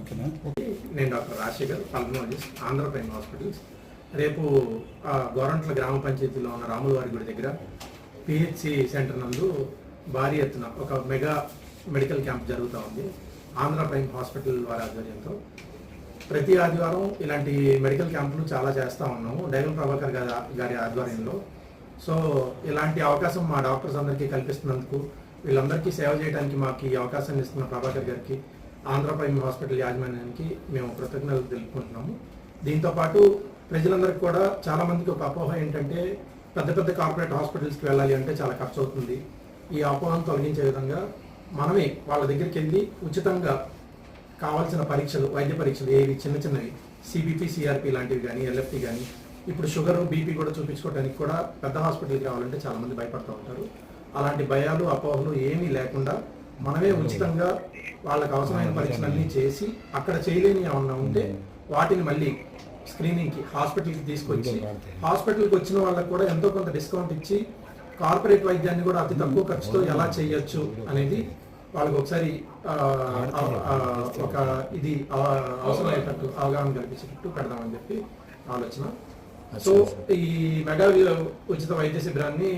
ఓకేనా? నేను doctor Rajasekhar pulmonologist Andhra prime hospitals. రేపు ఆ, గోరంట్ల గ్రామ పంచాయతీలో ఉన్న రాములవారి గుడి దగ్గర పిహెచ్సి సెంటర్ నందు భారీ ఎత్తున ఒక మెగా మెడికల్ క్యాంప్ జరుగుతూ ఉంది. ఆంధ్ర ప్రైమ్ హాస్పిటల్ వారి ఆధ్వర్యంతో. ప్రతి ఆదివారం ఇలాంటి మెడికల్ క్యాంపులు చాలా చేస్తూ ఉన్నాము డైవల్ ప్రభాకర్ గారి గారి ఆధ్వర్యంలో. సో ఇలాంటి అవకాశం మా డాక్టర్స్ అందరికీ కల్పిస్తున్నందుకు వీళ్ళందరికీ సేవ చేయడానికి మాకు ఈ అవకాశాన్ని ఇస్తున్న ప్రభాకర్ గారికి ఆంధ్ర ప్రైమ్ హాస్పిటల్ యాజమాన్యానికి మేము కృతజ్ఞతలు తెలుపుకుంటున్నాము. దీంతో పాటు ప్రజలందరికీ కూడా చాలామందికి ఒక అపోహ ఏంటంటే పెద్ద పెద్ద కార్పొరేట్ హాస్పిటల్స్కి వెళ్ళాలి అంటే చాలా ఖర్చు అవుతుంది ఈ అపోహను తొలగించే విధంగా మనమే వాళ్ళ దగ్గరికి వెళ్ళి ఉచితంగా కావాల్సిన పరీక్షలు వైద్య పరీక్షలు ఏవి చిన్న చిన్నవి సిబిపి సిఆర్పి లాంటివి కానీ ఎల్ఎఫ్టి కానీ ఇప్పుడు షుగర్ బీపీ కూడా చూపించుకోవడానికి కూడా పెద్ద హాస్పిటల్కి రావాలంటే చాలామంది భయపడుతూ ఉంటారు. అలాంటి భయాలు అపోహలు ఏమీ లేకుండా మనమే ఉచితంగా వాళ్ళకి అవసరమైన పరీక్షలన్నీ చేసి అక్కడ చేయలేని ఏమన్నా ఉంటే వాటిని మళ్ళీ స్క్రీనింగ్కి హాస్పిటల్కి తీసుకొచ్చి హాస్పిటల్కి వచ్చిన వాళ్ళకి కూడా ఎంతో కొంత డిస్కౌంట్ ఇచ్చి కార్పొరేట్ వైద్యాన్ని కూడా అతి తక్కువ ఖర్చుతో ఎలా చేయొచ్చు అనేది వాళ్ళకి ఒకసారి ఒక ఇది అవసరమయ్యేటట్టు అవగాహన కల్పించేటట్టు పెడదామని చెప్పి ఆలోచన. సో ఈ మెగా ఉచిత వైద్య శిబిరాన్ని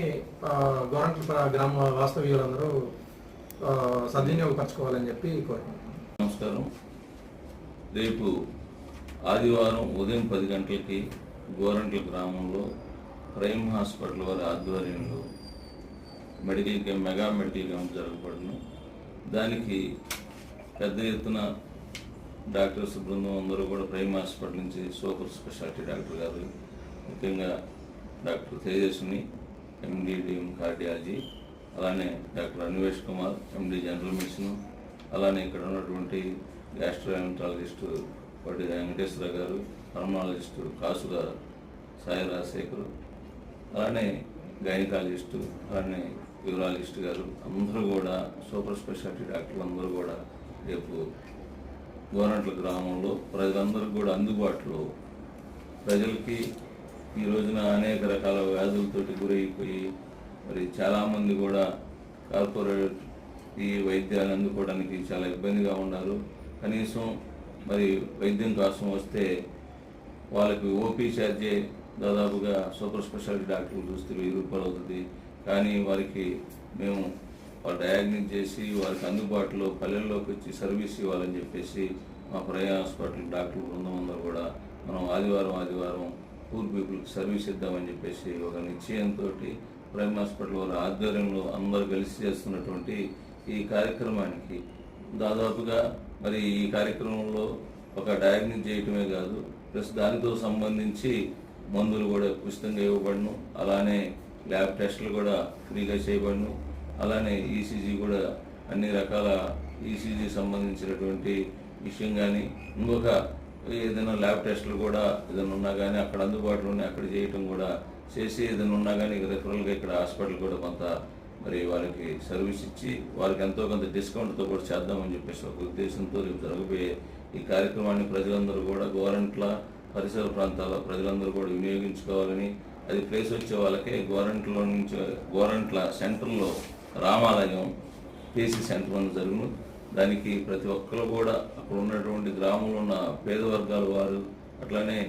గోరంట్ల గ్రామ వాస్తవ్యులందరూ సద్వినియోగపరచుకోవాలని చెప్పి కోరుకుంటున్నాను. నమస్కారం. రేపు ఆదివారం ఉదయం పది గంటలకి గోరంట్ల గ్రామంలో ప్రైమ్ హాస్పిటల్ వారి ఆధ్వర్యంలో medical camp mega medical camp జరగబడును. దానికి పెద్ద ఎత్తున డాక్టర్స్ బృందం అందరూ కూడా ప్రైమ్ హాస్పిటల్ నుంచి సూపర్ స్పెషాలిటీ డాక్టర్ గారు ముఖ్యంగా డాక్టర్ తేజస్ని ఎండిడిఎం కార్డియాలజీ అలానే doctor Anvesh Kumar MD general medicine అలానే ఇక్కడ ఉన్నటువంటి గ్యాస్ట్రోఎంట్రాలజిస్టు వాటి వెంకటేశ్వర గారు పల్మనాలజిస్టు కాసుల సాయి రాజశేఖర్ అలానే గైనకాలజిస్టు అలానే యూరాలజిస్ట్ గారు. అందరూ కూడా సూపర్ స్పెషాలిటీ డాక్టర్లు అందరూ కూడా రేపు గోరంట్ల గ్రామంలో ప్రజలందరికీ కూడా అందుబాటులో ప్రజలకి ఈ రోజున అనేక రకాల వ్యాధులతోటి గురైపోయి మరి చాలామంది కూడా కార్పొరేట్ ఈ వైద్యాలు అందుకోవడానికి చాలా ఇబ్బందిగా ఉన్నారు. కనీసం మరి వైద్యం కోసం వస్తే వాళ్ళకి ఓపీ ఛార్జే దాదాపుగా సూపర్ స్పెషాలిటీ డాక్టర్లు చూస్తే వెయ్యి రూపాయలు అవుతుంది. కానీ వారికి మేము వాళ్ళు డయాగ్నోస్ చేసి వారికి అందుబాటులో పల్లెల్లోకి వచ్చి సర్వీస్ ఇవ్వాలని చెప్పేసి మా ప్రయాణ హాస్పిటల్ డాక్టర్ బృందం అందరూ కూడా మనం ఆదివారం ఆదివారం పూర్ పీపుల్కి సర్వీస్ ఇద్దామని చెప్పేసి ఒక నిశ్చయంతో ప్రైమ్ హాస్పిటల్ వారి ఆధ్వర్యంలో అందరూ కలిసి చేస్తున్నటువంటి ఈ కార్యక్రమానికి దాదాపుగా మరి ఈ కార్యక్రమంలో ఒక డయాగ్నోస్ చేయటమే కాదు ప్లస్ దానితో సంబంధించి మందులు కూడా ఉచితంగా ఇవ్వబడను. అలానే ల్యాబ్ టెస్టులు కూడా ఫ్రీగా చేయబడను. అలానే ఈసీజీ కూడా అన్ని రకాల ఈసీజీ సంబంధించినటువంటి విషయం కానీ ఇంకొక ఏదైనా ల్యాబ్ టెస్టులు కూడా ఏదైనా ఉన్నా కానీ అక్కడ అందుబాటులో ఉన్నాయి అక్కడ చేయటం కూడా చేసి ఏదైనా ఉన్నా కానీ రెఫరల్గా ఇక్కడ హాస్పిటల్ కూడా కొంత మరి వారికి సర్వీస్ ఇచ్చి వారికి ఎంతో కొంత డిస్కౌంట్తో కూడా చేద్దామని చెప్పేసి ఒక ఉద్దేశంతో రేపు జరగబోయే ఈ కార్యక్రమాన్ని ప్రజలందరూ కూడా గోరంట్ల పరిసర ప్రాంతాల ప్రజలందరూ కూడా వినియోగించుకోవాలని అది ప్లేస్ వచ్చే వాళ్ళకే గోరంట్లో నుంచి గోరంట్ల సెంటర్లో రామాలయం పీసీ సెంటర్ అని జరుగును. దానికి ప్రతి ఒక్కరు కూడా అక్కడ ఉన్నటువంటి గ్రామంలో ఉన్న పేద వర్గాల వారు అట్లానే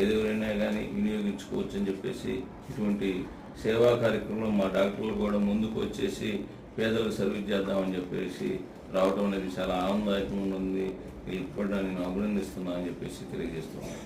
ఏదెవరైనా కానీ వినియోగించుకోవచ్చు అని చెప్పేసి ఇటువంటి సేవా కార్యక్రమంలో మా డాక్టర్లు కూడా ముందుకు వచ్చేసి పేదలకు సర్వీస్ చేద్దామని చెప్పేసి రావడం అనేది చాలా ఆనందదాయకంగా ఉంది. వీళ్ళకి కూడా నేను అభినందిస్తున్నా అని చెప్పేసి తెలియజేస్తున్నాను.